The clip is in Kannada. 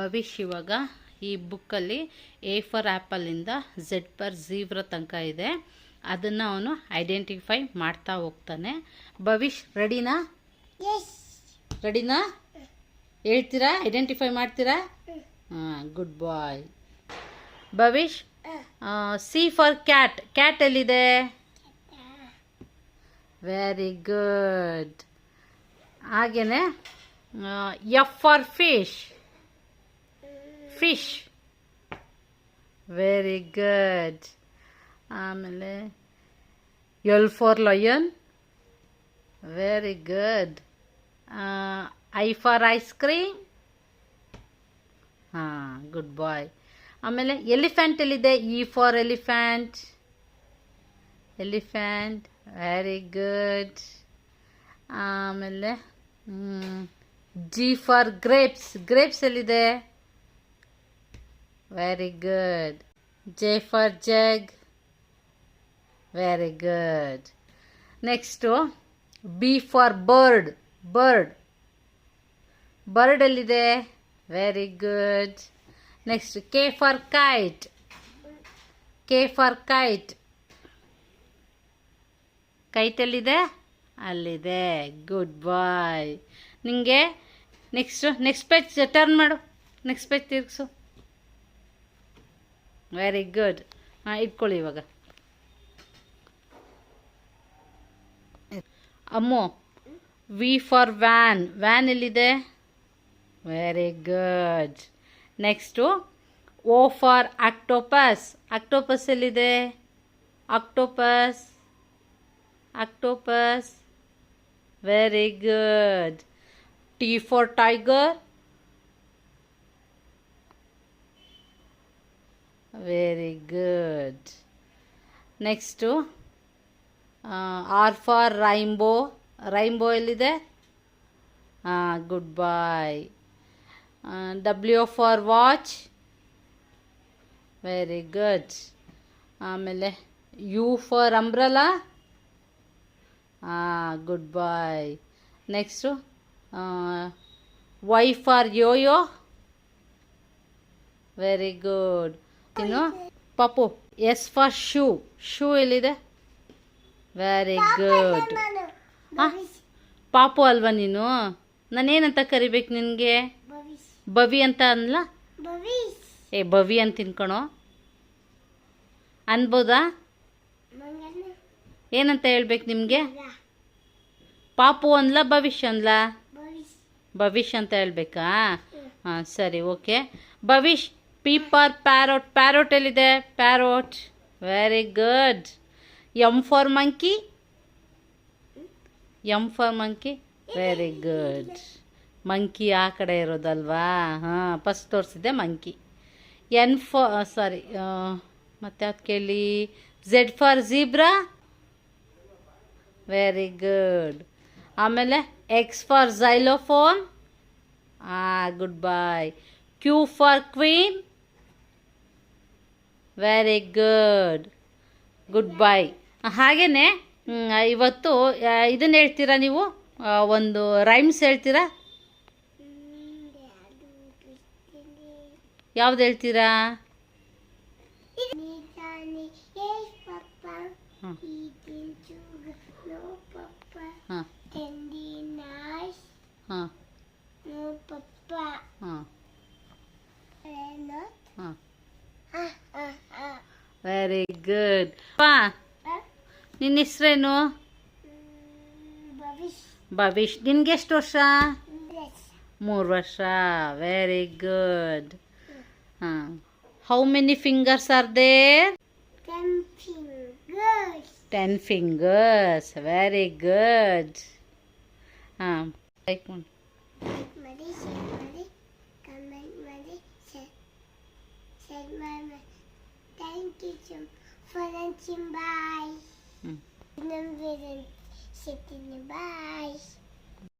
ಭವಿಷ್ ಇವಾಗ ಈ ಬುಕ್ಕಲ್ಲಿ ಎ ಫಾರ್ ಆ್ಯಪಲಿಂದ ಝೆಡ್ ಫಾರ್ ಝೀವ್ರ ತನಕ ಇದೆ. ಅದನ್ನು ಅವನು ಐಡೆಂಟಿಫೈ ಮಾಡ್ತಾ ಹೋಗ್ತಾನೆ. ಭವಿಷ್ ರೆಡಿನಾ ರೆಡಿನಾ ಹೇಳ್ತೀರಾ? ಐಡೆಂಟಿಫೈ ಮಾಡ್ತೀರಾ? ಹಾಂ good boy Bhavish C for cat cat ಎಲ್ಲಿದೆ? ವೆರಿ ಗುಡ್ ಹಾಗೆಯೇ F for fish fish very good ಆಮೇಲೆ L for lion very good I for ice cream ಹಾಂ ಗುಡ್ ಬಾಯ್ ಆಮೇಲೆ ಎಲಿಫೆಂಟ್ ಎಲ್ಲಿದೆ E for elephant elephant very good ಆಮೇಲೆ G for grapes grapes Very good J for jug very good next B for bird bird bird ಎಲ್ಲಿದೆ very good next K for kite K for kite kite ಎಲ್ಲಿದೆ ಅಲ್ಲಿದೆ. ಗುಡ್ ಬಾಯ್ ನಿಮಗೆ ನೆಕ್ಸ್ಟು ನೆಕ್ಸ್ಟ್ ಪೇಜ್ ಟರ್ನ್ ಮಾಡು. Next page ತಿರ್ಗಿಸು. ವೆರಿ ಗುಡ್ ಹಾಂ ಇಟ್ಕೊಳ್ಳಿ ಇವಾಗ ಅಮ್ಮು ವಿ ಫಾರ್ ವ್ಯಾನ್ ವ್ಯಾನ್ ಎಲ್ಲಿದೆ very good next O for octopus octopus ಎಲ್ಲಿದೆ octopus octopus very good T for tiger very good next R for rainbow rainbow ಎಲ್ಲಿದೆ ಹಾಂ good boy W for watch very good ಆಮೇಲೆ ಯು ಫಾರ್ ಅಂಬ್ರಲಾ ಹಾಂ good boy next Y for yoyo very good ಇನ್ನು ಪಪ್ಪು ಎಸ್ ಫಾರ್ ಶೂ ಶೂ ಎಲ್ಲಿದೆ? ವೆರಿ ಗುಡ್ ಪಾಪು ಅಲ್ವಾ ನೀನು? ನಾನೇನಂತ ಕರಿಬೇಕು ನಿನಗೆ? ಬವಿ ಅಂತ ಅನ್ಲ? ಏ ಬವಿ ಅಂತ ತಿನ್ಕೊಣೋ. ಅನ್ಬೋದಾ? ಏನಂತ ಹೇಳ್ಬೇಕು ನಿಮಗೆ? ಪಾಪು ಅನ್ಲ ಭವಿಷ್ಯ ಅನ್ಲ? ಭವಿಷ್ಯ. ಅಂತ ಹೇಳ್ಬೇಕಾ? ಹಾಂ ಸರಿ okay. Bhavish P for parrot parrot ಎಲ್ಲಿದೆ? Parrot very good M for monkey M for monkey very good monkey ಆ ಕಡೆ ಇರೋದಲ್ವಾ? ಹಾಂ ಫಸ್ಟ್ ತೋರಿಸಿದ್ದೆ ಮಂಕಿ ಎನ್ ಫಾ ಸಾರಿ ಮತ್ತೆ ಅದು ಕೇಳಿ? Z for zebra very good ಆಮೇಲೆ ಎಕ್ಸ್ ಫಾರ್ ಝೈಲೋಫೋನ್ ಆ good boy Q for queen very good good bye ಹಾಗೇ ಇವತ್ತು ಇದನ್ನು ಹೇಳ್ತೀರಾ ನೀವು? ಒಂದು ರೈಮ್ಸ್ ಹೇಳ್ತೀರಾ? ಯಾವ್ದು ಹೇಳ್ತೀರಾ? ಹ್ಮ್. ಹಾಂ ಹಾಂ ಹಾಂ ಹಾಂ ವೆರಿ ಗುಡ್ ಪಾ ನಿನ್ನ ಹೆಸ್ರೇನು ಭವಿಷ್ ನಿನ್ಗೆ ಎಷ್ಟು ವರ್ಷ ಮೂರು ವರ್ಷ ವೆರಿ ಗುಡ್ ಹಾಂ how many fingers are there ten fingers very good ಹಾಂ ಲೈಕ್ ಮಾಡಿ Thank you so for lunching. Bye. Mm. Bye.